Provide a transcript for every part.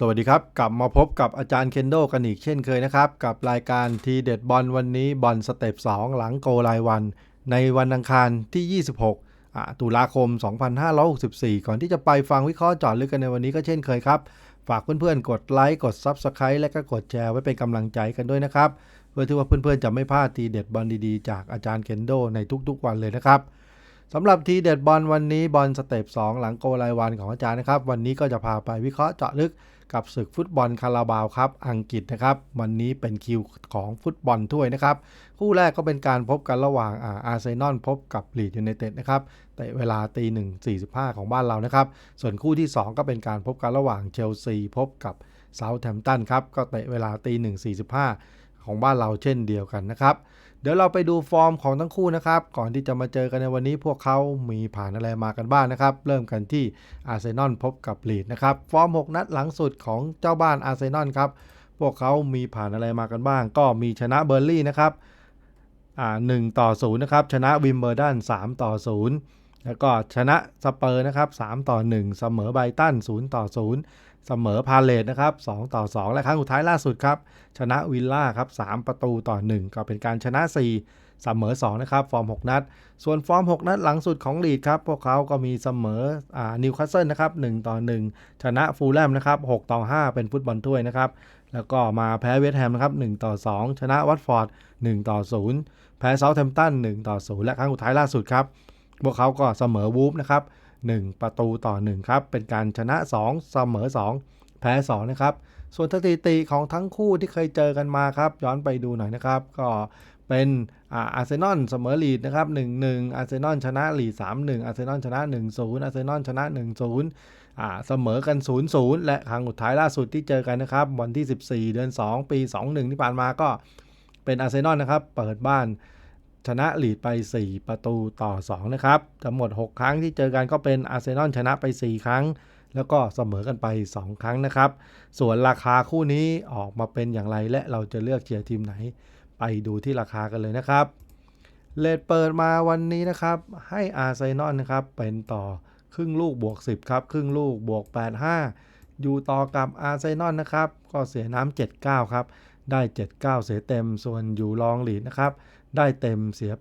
สวัสดีครับ กลับมาพบกับอาจารย์เคนโดกันอีกเช่นเคยนะครับ กับรายการทีเด็ดบอลวันนี้บอลสเต็ป2 หลังโกรายวัน ในวันอังคารที่ 26 ตุลาคม 2564 ก่อนที่จะไปฟังวิเคราะห์เจอดลึกกันในวันนี้ก็เช่นเคยครับ ฝากเพื่อนๆ กดไลค์กด Subscribe และก็กดแชร์ไว้เป็นกำลังใจกันด้วยนะครับ เพื่อที่ว่าเพื่อนๆจะไม่พลาดทีเด็ดบอลดีๆ จากอาจารย์เคนโดในทุกๆ วันเลยนะครับสำหรับทีเด็ดบอลวันนี้บอลสเต็ป2 หลังโกรายวันของอาจารย์นะครับ วันนี้ก็จะพาไปวิเคราะห์เจาะลึก กับศึกฟุตบอลคาราบาวครับอังกฤษนะครับวันนี้เป็นคิวของฟุตบอลถ้วยนะครับคู่แรกก็เป็นการพบกันระหว่างอาร์เซนอลพบกับลีดยูไนเต็ดนะครับแต่เวลาตีหนึ่งสี่สิบห้าของบ้านเรานะครับส่วนคู่ที่ 2 ก็เป็นการพบกันระหว่างเชลซีพบกับเซาท์แฮมป์ตันครับก็เตะเวลาตีหนึ่งสี่สิบห้า ของบ้านเราเช่นเดียวกันนะครับ เดี๋ยวเราไปดูฟอร์มของทั้งคู่นะครับ ก่อนที่จะมาเจอกันในวันนี้พวกเขามีผ่านอะไรมากันบ้างนนะครับ เริ่มกันที่อาร์เซนอลพบกับลีดนะครับ ฟอร์ม 6 นัดหลังสุดของเจ้าบ้านอาร์เซนอลครับ พวกเขามีผ่านอะไรมากันบ้าง ก็มีชนะเบอร์ลี่นะครับอ่าหนึ่งต่อศูนะครับ ชนะวิมเบอร์ดัน3ต่อศูนย์แล้วก็ชนะสเปอร์นะครับ3ต่อ 1 เสมอไบตัน0ต่อ 0 เสมอพาเลตนะครับ2ต่อ 2 และครั้งสุดท้ายล่าสุดครับ ชนะวิลล่าครับ3ประตูต่อ 1 ก็เป็นการชนะ 4 เสมอ 2 นะครับ ฟอร์ม 6 นัด ส่วนฟอร์ม 6 นัดหลังสุดของลีดครับ พวกเขาก็มีเสมออนิวคาสเซิลนะครับ1ต่อ 1 ชนะฟูลแลมนะครับ6ต่อ 5 เป็นฟุตบอลถ้วยนะครับ แล้วก็มาแพ้เวสต์แฮมนะครับ1ต่อ 2 ชนะวัตฟอร์ด1ต่อ 0 แพ้เซาท์แฮมป์ตัน1ต่อ 0 และครั้งสุดท้ายล่าสุดครับพวกเขาก็เสมอวูฟนะครับ 1 ประตูต่อ 1 ครับ เป็นการชนะ 2 เสมอ 2 แพ้ 2 นะครับ ส่วนสถิติของทั้งคู่ที่เคยเจอกันมาครับ ย้อนไปดูหน่อยนะครับ ก็เป็นอาร์เซนอลเสมอลีดนะครับ1-1อาร์เซนอลชนะลีด3-1อาร์เซนอลชนะ 1-0อาร์เซนอลชนะ 1-0อ่าเสมอกัน 0-0 และครั้งสุดท้ายล่าสุดที่เจอกันนะครับ วันที่ 14 เดือน 2 ปี 21 ที่ผ่านมาก็เป็นอาร์เซนอลนะครับ เปิดบ้าน ชนะลีดไป 4 ประตูต่อ 2 นะครับ ทั้งหมด 6 ครั้งที่เจอกันก็เป็นอาร์เซนอลชนะไป 4 ครั้ง แล้วก็เสมอกันไป 2 ครั้งนะครับ ส่วนราคาคู่นี้ออกมาเป็นอย่างไรและเราจะเลือกเชียร์ทีมไหน ไปดูที่ราคากันเลยนะครับเลทเปิดมาวันนี้นะครับ ให้อาร์เซนอลนะครับ เป็นต่อครึ่งลูกบวก 10 ครับ ครึ่งลูกบวก 85 อยู่ต่อกับอาร์เซนอลนะครับ ก็เสียน้ำ79 ครับ ได้ 79 เสียเต็มส่วนอยู่รองหลีดนะครับ ได้เต็มเสีย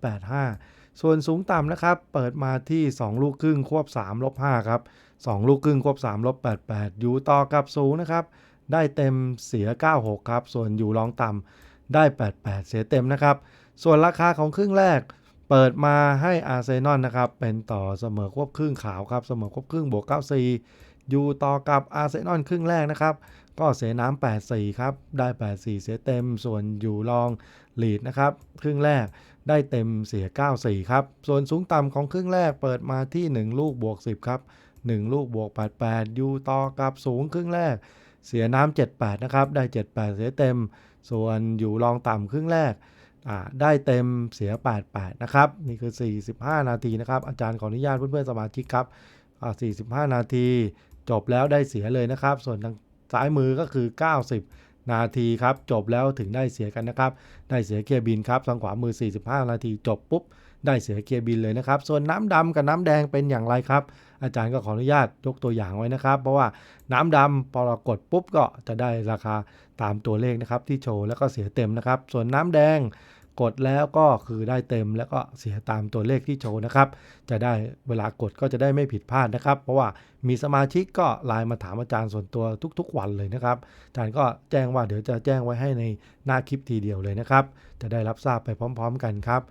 85 ส่วนสูงต่ำนะครับ เปิดมาที่ 2 ลูกครึ่งควบ3ลบ5ครับ 2 ลูกครึ่งควบ3ลบ88 อยู่ต่อกับสูงนะครับ ได้เต็มเสีย 96 ครับ ส่วนอยู่รองต่ำได้ 88 เสียเต็มนะครับ ส่วนราคาของครึ่งแรก เปิดมาให้อาร์เซนอลนะครับ เป็นต่อเสมอควบครึ่งขาวครับ เสมอควบครึ่งบวก94 อยู่ต่อกับอาร์เซนอลครึ่งแรกนะครับ ก็เสียน้ำ84 ครับ ได้ 84 เสียเต็ม ส่วนอยู่รองลีดนะครับ ครึ่งแรกได้เต็มเสีย 94 ครับ ส่วนสูงต่ำของครึ่งแรกเปิดมาที่ 1 ลูกบวก 10 ครับ 1 ลูกบวก 88 อยู่ต่อกับสูงครึ่งแรก เสียน้ำ78 นะครับ ได้ 78 เสียเต็ม ส่วนอยู่รองต่ำครึ่งแรกได้เต็มเสีย 88 นะครับ นี่คือ 45 นาทีนะครับ อาจารย์ขออนุญาตเพื่อนๆสมาชิกครับ45 นาทีจบแล้วได้เสียเลยนะครับ ส่วนทาง ซ้ายมือก็คือ 90 นาทีครับ จบแล้วถึงได้เสียกันนะครับ ได้เสียเคลียร์บินครับทางขวามือ 45 นาทีจบปุ๊บ ได้เสียเคลียร์บินเลยนะครับ ส่วนน้ำดำกับน้ำแดงเป็นอย่างไรครับ อาจารย์ก็ขออนุญาตยกตัวอย่างไว้นะครับ เพราะว่าน้ำดำพอเรากดปุ๊บก็จะได้ราคาตามตัวเลขนะครับที่โชว์แล้วก็เสียเต็มนะครับ ส่วนน้ำแดง กดแล้วก็คือได้เต็มแล้วก็เสียตามตัวเลขที่โชว์นะครับ จะได้เวลากดก็จะได้ไม่ผิดพลาดนะครับ เพราะว่ามีสมาชิกก็ไลน์มาถามอาจารย์ส่วนตัวทุก ๆ วันเลยนะครับอาจารย์ก็แจ้งว่าเดี๋ยวจะแจ้งไว้ให้ในหน้าคลิปทีเดียวเลยนะครับ จะได้รับทราบไปพร้อม ๆ กันครับ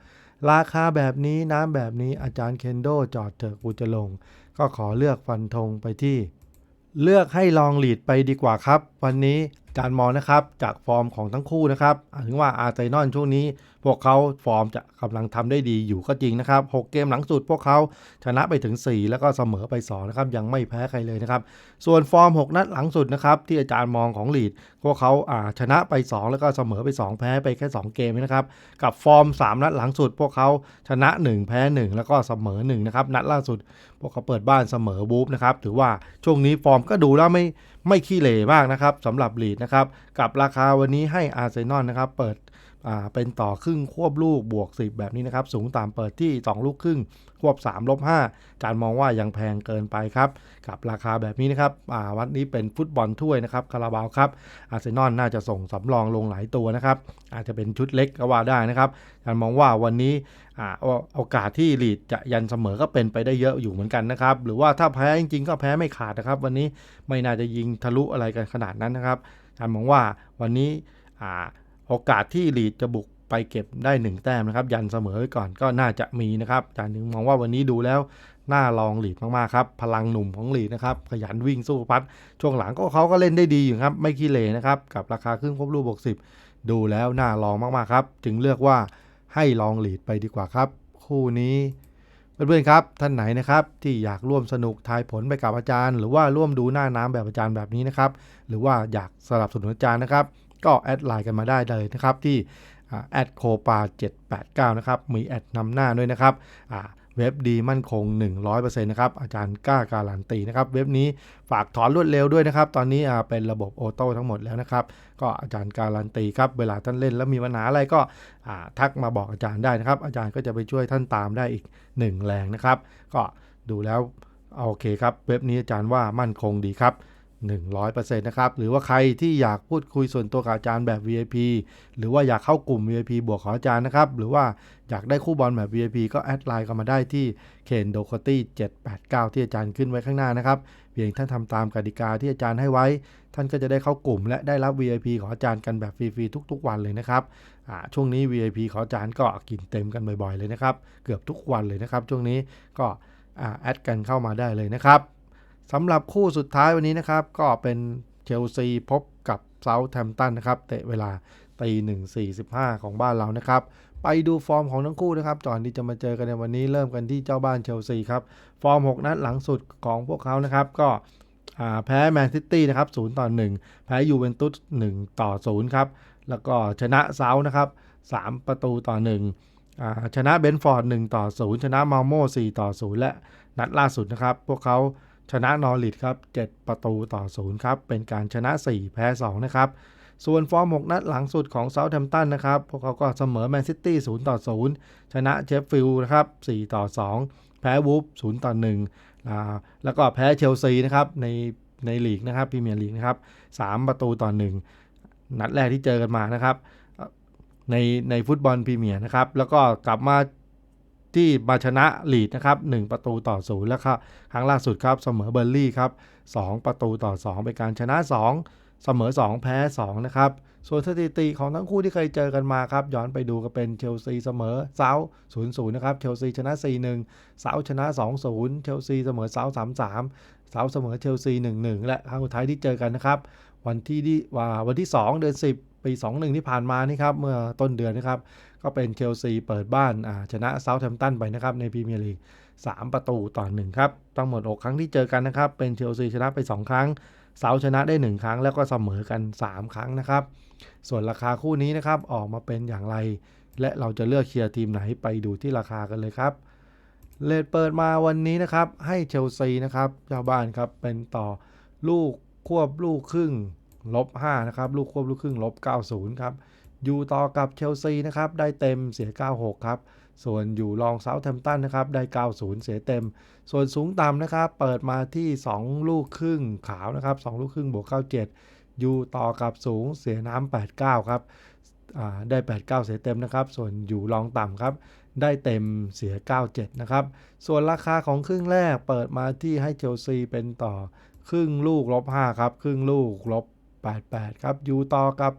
ราคาแบบนี้น้ำแบบนี้อาจารย์เคนโดจอดเถอะกูจะลง ก็ขอเลือกฟันธงไปที่ เลือกให้ลองหลีดไปดีกว่าครับ วันนี้อาจารย์มองนะครับจากฟอร์มของทั้งคู่นะครับถึงว่าอาร์เซนอลช่วงนี้ พวกเขาฟอร์มจะกำลังทำได้ดีอยู่ก็จริงนะครับ 6 เกมหลังสุดพวกเขาชนะไปถึง 4 แล้วก็เสมอไป2นะครับยังไม่แพ้ใครเลยนะครับ ส่วนฟอร์ม 6 นัดหลังสุดนะครับที่อาจารย์มองของลีดพวกเขาอ่าชนะไป 2 แล้วก็เสมอไป 2 แพ้ไปแค่ 2 เกมนะครับกับฟอร์ม 3 นัดหลังสุด พวกเขาชนะ 1 แพ้ 1 แล้วก็เสมอ1นะครับนัดล่าสุด พวกเขาเปิดบ้านเสมอบูฟนะครับถือว่าช่วงนี้ฟอร์มก็ดูแล้วไม่ไม่ขี้เหร่มากนะครับสำหรับลีดนะครับกับราคาวันนี้ให้อาร์เซนอลนะครับเปิด เป็นต่อครึ่งควบลูกบวก 10 แบบนี้นะครับ สูงต่ำเปิดที่ 2 ลูกครึ่ง ควบ 3 ลบ5จานมองว่ายังแพงเกินไปครับ กับราคาแบบนี้นะครับวันนี้เป็นฟุตบอลถ้วยนะครับคาราบาวครับอาร์เซนอลน่าจะส่งสำรองลงหลายตัวนะครับ อาจจะเป็นชุดเล็กก็ว่าได้นะครับจานมองว่าวันนี้โอกาสที่ลีดจะยันเสมอก็เป็นไปได้เยอะอยู่เหมือนกันนะครับ หรือว่าถ้าแพ้จริงๆ ก็แพ้ไม่ขาดนะครับ วันนี้ไม่น่าจะยิงทะลุอะไรกันขนาดนั้นนะครับจานมองว่าวันนี้ โอกาสที่ลีดจะบุกไปเก็บได้ 1 แต้มนะครับ ยันเสมอไว้ก่อนก็น่าจะมีนะครับอาจารย์ถึงมองว่าวันนี้ดูแล้ว น่าลองลีดมากๆครับ พลังหนุ่มของลีดนะครับ ขยันวิ่งสู้พัด ช่วงหลังก็เขาก็เล่นได้ดีอยู่ครับ ไม่ขี้เหร่นะครับ กับราคาครึ่งครบรูปบวก10ดูแล้วน่าลองมากๆครับ จึงเลือกว่าให้ลองลีดไปดีกว่าครับ คู่นี้เพื่อนๆครับ ท่านไหนนะครับที่อยากร่วมสนุกทายผลไปกับอาจารย์ หรือว่าร่วมดูหน้าน้ำแบบอาจารย์แบบนี้นะครับ หรือว่าอยากสนับสนุนอาจารย์นะครับ ก็แอดไลน์กันมาได้เลยนะครับที่แอดโคปา789 นะครับ มีแอดนำหน้าด้วยนะครับเว็บดีมั่นคง 100%นะครับ อาจารย์กล้าการันตีนะครับ เว็บนี้ฝากถอนรวดเร็วด้วยนะครับ ตอนนี้เป็นระบบออโต้ทั้งหมดแล้วนะครับ ก็อาจารย์การันตีครับ เวลาท่านเล่นแล้วมีปัญหาอะไรก็ทักมาบอกอาจารย์ได้นะครับ อาจารย์ก็จะไปช่วยท่านตามได้อีก 1 แรงนะครับ ก็ดูแล้วโอเคครับ เว็บนี้อาจารย์ว่ามั่นคงดีครับ 100%นะครับ หรือว่าใครที่อยากพูดคุยส่วนตัวกับอาจารย์แบบ VIP หรือว่าอยากเข้ากลุ่ม VIP บวกของอาจารย์นะครับ หรือว่าอยากได้คู่บอลแบบ VIP ก็แอดไลน์กันมาได้ที่เคนโดโคตี้789 ที่อาจารย์ขึ้นไว้ข้างหน้านะครับ เพียงท่านทำตามกติกาที่อาจารย์ให้ไว้ ท่านก็จะได้เข้ากลุ่ม และได้รับ VIP ของอาจารย์กันแบบฟรีๆทุก ๆ วันเลยนะครับช่วงนี้ VIP ของอาจารย์ก็กินเต็มกันบ่อยๆเลยนะครับ เกือบทุกวันเลยนะครับ ช่วงนี้ก็แอดกันเข้ามาได้เลยนะครับ สำหรับคู่สุดท้ายวันนี้นะครับ ก็เป็นเชลซีพบกับเซาท์แฮมป์ตันนะครับ เตะเวลาตีหนึ่งสี่สิบห้าของบ้านเรานะครับ ไปดูฟอร์มของทั้งคู่นะครับก่อนที่จะมาเจอกันในวันนี้เริ่มกันที่เจ้าบ้านเชลซีครับ ฟอร์ม 6 นัดหลังสุดของพวกเขานะครับ ก็แพ้แมนซิตี้นะครับ0ต่อ 1 แพ้ยูเวนตุส1ต่อ0ครับ แล้วก็ชนะเซาท์นะครับ 3 ประตูต่อ1อ่าชนะเบนฟอร์ด1ต่อ0ชนะมาโม่4ต่อ0และนัดล่าสุดนะครับ พวกเขา ชนะนอริดครับ 7 ประตูต่อ 0 ครับ เป็นการชนะ 4 แพ้ 2 นะครับ ส่วนฟอร์ม 6 นัดหลังสุดของเซาท์แฮมป์ตันนะครับ พวกเขาก็เสมอแมนซิตี้ 0 ต่อ 0 ชนะเชฟฟิลด์นะครับ 4 ต่อ 2 แพ้วูฟ 0 ต่อ1อ่าแล้วก็แพ้เชลซีนะครับ ในในลีกนะครับพรีเมียร์ลีกนะครับ 3 ประตูต่อ 1 นัดแรกที่เจอกันมานะครับ ในในฟุตบอลพรีเมียร์นะครับ แล้วก็กลับมา ที่มาชนะลีดนะครับ1ประตูต่อ0แล้วครับครั้งล่าสุดครับเสมอเบอร์ลี่ครับ2ประตูต่อ 2 เป็นการชนะ 2 เสมอ 2 แพ้2นะครับส่วนสถิติของทั้งคู่ที่เคยเจอกันมาครับย้อนไปดูก็เป็นเชลซีเสมอเซาท์0-0นย์นะครับเชลซีชนะ 4-1เซาท์ชนะ2-0เชลซีเสมอเซาท์3-3เซาท์เสมอเชลซี1-1และครั้งสุดท้ายที่เจอกันนะครับวันที่ที่ว่าวันที่ 2 เดือน10 ปี 21 ที่ผ่านมานี่ครับเมื่อต้นเดือนนะครับก็เป็นเชลซีเปิดบ้านชนะเซาท์แฮมป์ตันไปนะครับในพรีเมียร์ลีก3 ประตูต่อ1ครับทั้งหมด 6 ครั้งที่เจอกันนะครับเป็นเชลซีชนะไป 2 ครั้งเซาท์ชนะได้ 1 ครั้งแล้วก็เสมอกัน 3 ครั้งนะครับ ส่วนราคาคู่นี้นะครับออกมาเป็นอย่างไร และเราจะเลือกเชียร์ทีมไหนไปดูที่ราคากันเลยครับเลทเปิดมาวันนี้นะครับให้เชลซีนะครับเจ้าบ้านครับเป็นต่อลูกควบลูกครึ่ง ลบ5นะครับ ลูกควบลูกครึ่งลบ 90 ครับ อยู่ต่อกับเชลซีนะครับ ได้เต็มเสีย 96 ครับ ส่วนอยู่รองเซาท์แฮมป์ตันนะครับ ได้ 90 เสียเต็ม ส่วนสูงต่ำนะครับ เปิดมาที่ 2 ลูกครึ่งขาวนะครับ 2 ลูกครึ่งบวก 97 อยู่ต่อกับสูงเสียน้ำ 89 ครับได้ 89 เสียเต็มนะครับ ส่วนอยู่รองต่ำครับ ได้เต็มเสีย 97 นะครับ ส่วนราคาของครึ่งแรกเปิดมาที่ให้เชลซีเป็นต่อครึ่งลูกลบ 5 ครับ ครึ่งลูกลบ 88 ครับ อยู่ต่อกับ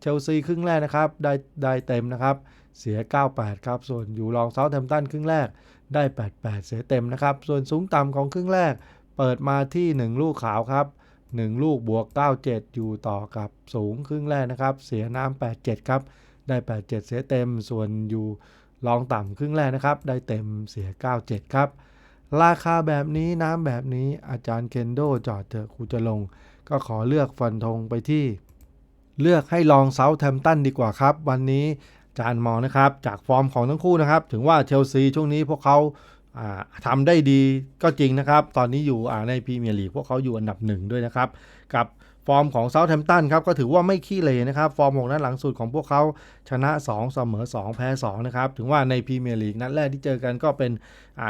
เชลซีครึ่งแรกนะครับได้ได้เต็มนะครับ เสีย 98 ครับ ส่วนอยู่รองเซาท์แฮมป์ตันครึ่งแรกได้ 88 เสียเต็มนะครับ ส่วนสูงต่ำของครึ่งแรก เปิดมาที่ 1 ลูกขาวครับ 1 ลูกบวก 97 อยู่ต่อกับสูงครึ่งแรกนะครับ เสียน้ำ87 ครับ ได้ 87 เสียเต็ม ส่วนอยู่รองต่ำครึ่งแรกนะครับ ได้เต็มเสีย 97 ครับ ราคาแบบนี้น้ำแบบนี้อาจารย์เคนโดจอดเถอะครูจะลง ก็ขอเลือกฟันธงไปที่ เลือกให้ลองเซาท์แทมป์ตันดีกว่าครับ วันนี้อาจารย์มองนะครับ จากฟอร์มของทั้งคู่นะครับ ถึงว่าเชลซีช่วงนี้พวกเขาอ่าทำได้ดีก็จริงนะครับ ตอนนี้อยู่ในพรีเมียร์ลีกพวกเขาอยู่อันดับหนึ่งด้วยนะครับ กับ ฟอร์มของเซาท์แฮมป์ตันครับก็ถือว่าไม่ขี้เลยนะครับ ฟอร์ม6นัดหลังสุดของพวกเขาชนะ 2 เสมอ 2 แพ้ 2 นะครับ ถึงว่าในพรีเมียร์ลีกนัดแรกที่เจอกันก็เป็น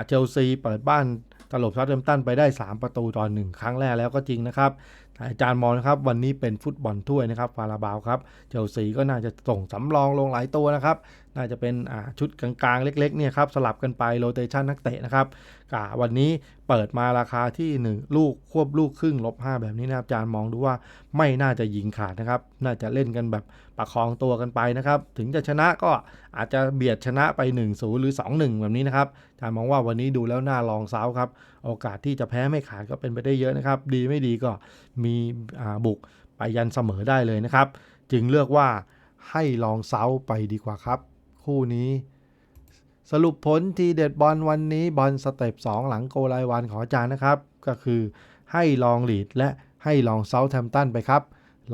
เชลซีเปิดบ้านตลบเซาท์แฮมป์ตันไปได้ 3 ประตูต่อ1ครั้งแรกแล้วก็จริงนะครับ อาจารย์มองนะครับวันนี้เป็นฟุตบอลถ้วยนะครับฟาราบาวครับเชลซีก็น่าจะส่งสำรองลงหลายตัวนะครับ น่าจะเป็นชุดกลางๆ เล็กๆเนี่ยครับสลับกันไปโรเตชันนักเตะนะครับอ่าวันนี้เปิดมาราคาที่ 1 ลูกควบลูกครึ่งลบ5แบบนี้นะครับอาจารย์มองดูว่าไม่น่าจะยิงขาดนะครับ น่าจะเล่นกันแบบประคองตัวกันไปนะครับ ถึงจะชนะก็อาจจะเบียดชนะไป1-0หรือ 2-1 แบบนี้นะครับอาจารย์มองว่าวันนี้ดูแล้วน่าลองเซาครับโอกาสที่จะแพ้ไม่ขาดก็เป็นไปได้เยอะนะครับ ดีไม่ดีก็มีบุกไปยันเสมอได้เลยนะครับ จึงเลือกว่าให้ลองเซาไปดีกว่าครับ คู่นี้ สรุปผลทีเด็ดบอลวันนี้บอลสเต็ป2 หลังโกลายวันขอจานนะครับ ก็คือให้ลองลีดและให้ลองเซาแทมตันไปครับ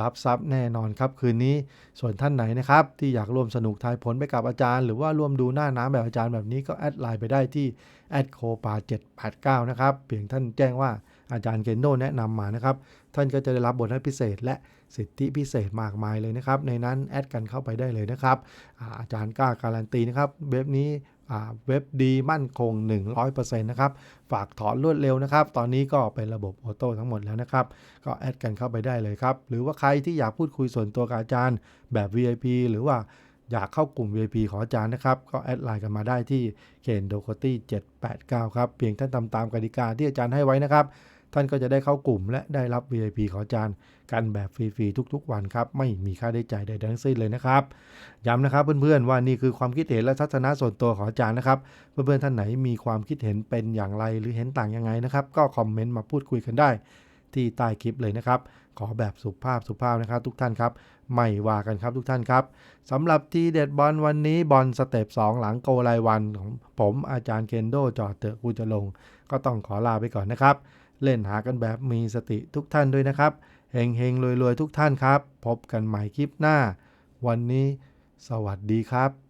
รับทรัพย์แน่นอนครับคืนนี้ส่วนท่านไหนนะครับที่อยากร่วมสนุกทายผลไปกับอาจารย์ หรือว่าร่วมดูหน้าน้ำแบบอาจารย์แบบนี้ก็แอดไลน์ไปได้ที่แอดโคปา789 นะครับเพียงท่านแจ้งว่าอาจารย์เคนโดแนะนำมานะครับ ท่านก็จะได้รับบทพิเศษ และสิทธิพิเศษมากมายเลยนะครับ ในนั้นแอดกันเข้าไปได้เลยนะครับอาจารย์กล้าการันตีนะครับเว็บนี้ เว็บดีมั่นคง 100%นะครับ ฝากถอนรวดเร็วนะครับ ตอนนี้ก็เป็นระบบออโต้ทั้งหมดแล้วนะครับ ก็แอดกันเข้าไปได้เลยครับ หรือว่าใครที่อยากพูดคุยส่วนตัวกับอาจารย์แบบ VIP หรือว่าอยากเข้ากลุ่ม VIP ของอาจารย์นะครับ ก็แอดไลน์กันมาได้ที่เคนโดโคตี้789 ครับ เพียงท่านทำตามกติกาที่อาจารย์ให้ไว้นะครับ ท่านก็จะได้เข้ากลุ่มและได้รับ VIP ขออาจารย์กันแบบฟรีๆทุก ๆ วันครับ ไม่มีค่าใช้จ่ายใดๆทั้งสิ้นเลยนะครับ ย้ำนะครับเพื่อนๆว่านี่คือความคิดเห็นและทัศนะส่วนตัวของอาจารย์นะครับ เพื่อนๆท่านไหนมีความคิดเห็นเป็นอย่างไรหรือเห็นต่างยังไงนะครับ ก็คอมเมนต์มาพูดคุยกันได้ ที่ใต้คลิปเลยนะครับ ขอแบบสุภาพสุภาพนะครับ ทุกท่านครับ ไม่ว่ากันครับทุกท่านครับสำหรับทีเด็ดบอลวันนี้บอลสเต็ป2หลังโกรายวันของผมอาจารย์เคนโดจอดเตอะกูจะลง ก็ต้องขอลาไปก่อนนะครับ เล่นหากันแบบมีสติทุกท่านด้วยนะครับเฮงเฮงรวยรวยๆทุกท่านครับ พบกันใหม่คลิปหน้า วันนี้ สวัสดีครับ